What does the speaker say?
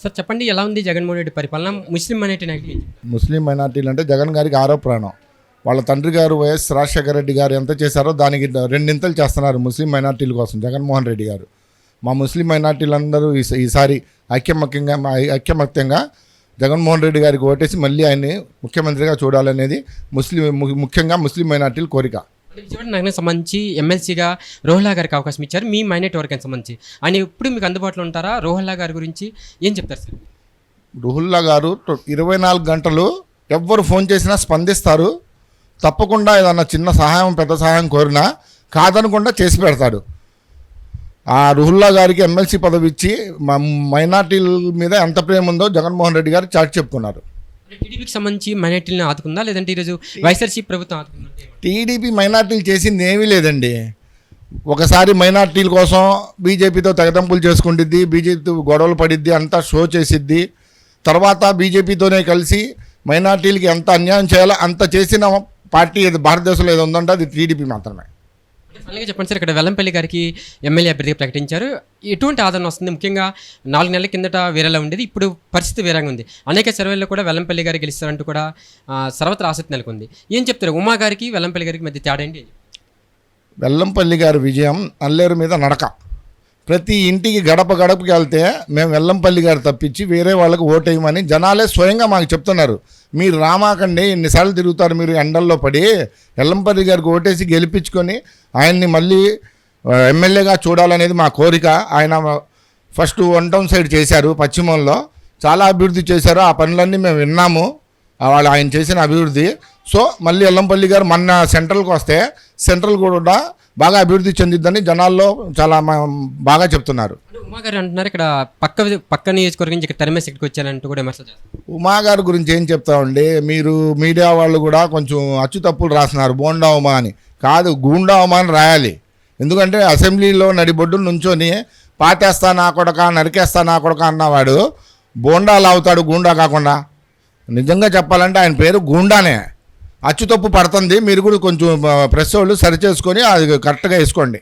Sir చెప్పండి ఎలా ఉంది జగన్మోహన్ రెడ్డి పరిపాలన? ముస్లిం మైనార్టీ నాయకులు ముస్లిం మైనార్టీలు అంటే జగన్ గారికి ఆరో ప్రాణం వాళ్ళ తండ్రి గారు వైఎస్ రాజశేఖర రెడ్డి గారు ఎంత చేశారో దానికి రెండింతలు చేస్తున్నారు ముస్లిం మైనార్టీల కోసం జగన్మోహన్ రెడ్డి గారు. మా ముస్లిం మైనార్టీలందరూ ఈసారి ఐక్యమక్యంగా ఐక్యమత్యంగా జగన్మోహన్ రెడ్డి గారికి ఓటేసి మళ్ళీ ఆయన్ని ముఖ్యమంత్రిగా చూడాలనేది ముస్లిం ము- ముఖ్యంగా ముస్లిం మైనార్టీల కోరిక. అంటే నాకు సంబంధించి ఎమ్మెల్సీగా రోహల్లా గారికి అవకాశం ఇచ్చారు. మీ మైనార్టీ వర్గానికి సంబంధించి. ఆయన ఎప్పుడు మీకు అందుబాటులో ఉంటారా? రోహల్లా గారి గురించి ఏం చెప్తారు సార్? రోహుల్లా గారు ఇరవై నాలుగు గంటలు ఎవ్వరు ఫోన్ చేసినా స్పందిస్తారు. తప్పకుండా ఏదన్నా చిన్న సహాయం పెద్ద సహాయం కోరినా కాదనకుండా చేసి పెడతాడు. ఆ రుహుల్లా గారికి ఎమ్మెల్సీ పదవి ఇచ్చి మైనార్టీల మీద ఎంత ప్రేమ ఉందో జగన్మోహన్ రెడ్డి గారు చాటి చెప్పుకున్నారు టీడీపీకి సంబంధించి మైనార్టీలను ఆదుకుందా? లేదంటే ఈరోజు వైఎస్ఆర్సీ ప్రభుత్వం ఆదుకుందా టీడీపీ మైనార్టీలు చేసింది ఏమీ లేదండి. ఒకసారి మైనార్టీల కోసం బీజేపీతో తెగదంపులు చేసుకుంటుంది బీజేపీతో గొడవలు పడిద్ది అంతా షో చేసిద్ది. తర్వాత బీజేపీతోనే కలిసి మైనార్టీలకి ఎంత అన్యాయం చేయాలో అంత చేసిన పార్టీ ఏది భారతదేశంలో ఏది ఉందంటే అది టీడీపీ మాత్రమే. అలాగే చెప్పండి సార్ ఇక్కడ వెల్లంపల్లి గారికి ఎమ్మెల్యే అభ్యర్థిగా ప్రకటించారు. ఎటువంటి ఆదరణ వస్తుంది. ముఖ్యంగా నాలుగు నెలల కిందట వేరేలా ఉండేది. ఇప్పుడు పరిస్థితి వేరేగా ఉంది. అనేక సర్వేల్లో కూడా వెల్లంపల్లి గారు గెలుస్తారంటూ కూడా సర్వత్ర ఆసక్తి నెలకొంది. ఏం చెప్తారు? ఉమా గారికి వెల్లంపల్లి గారికి మధ్య తేడా ఏంటి? వెల్లంపల్లి గారి విజయం అల్లేరు మీద నడక. ప్రతి ఇంటికి గడప గడపకి వెళ్తే మేము వెల్లంపల్లి గారు తప్పించి వేరే వాళ్ళకి ఓటేయమని జనాలే స్వయంగా మాకు చెప్తున్నారు. మీరు రామాకండి ఎన్నిసార్లు తిరుగుతారు మీరు ఎండల్లో పడి వెల్లంపల్లి గారికి ఓటేసి గెలిపించుకొని ఆయన్ని మళ్ళీ ఎమ్మెల్యేగా చూడాలనేది మా కోరిక. ఆయన ఫస్ట్ వన్ టౌన్ సైడ్ చేశారు పశ్చిమంలో. చాలా అభివృద్ధి చేశారు. ఆ పనులన్నీ మేము విన్నాము. వాళ్ళు ఆయన చేసిన అభివృద్ధి. సో మళ్ళీ ఎల్లంపల్లి గారు మొన్న సెంట్రల్కి వస్తే సెంట్రల్ కూడా బాగా అభివృద్ధి చెందిద్దని జనాల్లో చాలా బాగా చెప్తున్నారు. అంటే ఉమా గారు అంటున్నారు ఇక్కడ పక్క పక్క నియోజకవర్గం నుంచి ఇక్కడ తరిమేసి ఇక్కడికి వచ్చారంటూ కూడా విమర్శ ఉమా గారి గురించి ఏం చెప్తామండి? మీరు మీడియా వాళ్ళు కూడా కొంచెం అచ్చు తప్పులు రాస్తున్నారు బోండా ఉమా అని. కాదు గూండా ఉమా అని రాయాలి. ఎందుకంటే అసెంబ్లీలో నడిబొడ్డు నుంచొని పాతేస్తా నా కొడక నరికేస్తా నా కొడక అన్నవాడు బోండాలు అవుతాడు గూండా కాకుండా. నిజంగా చెప్పాలంటే ఆయన పేరు గూండానే. అచ్చు తప్పు పడుతుంది. మీరు కూడా కొంచెం ప్రెస్ వాళ్ళు సరిచేసుకొని అది కరెక్ట్గా వేసుకోండి.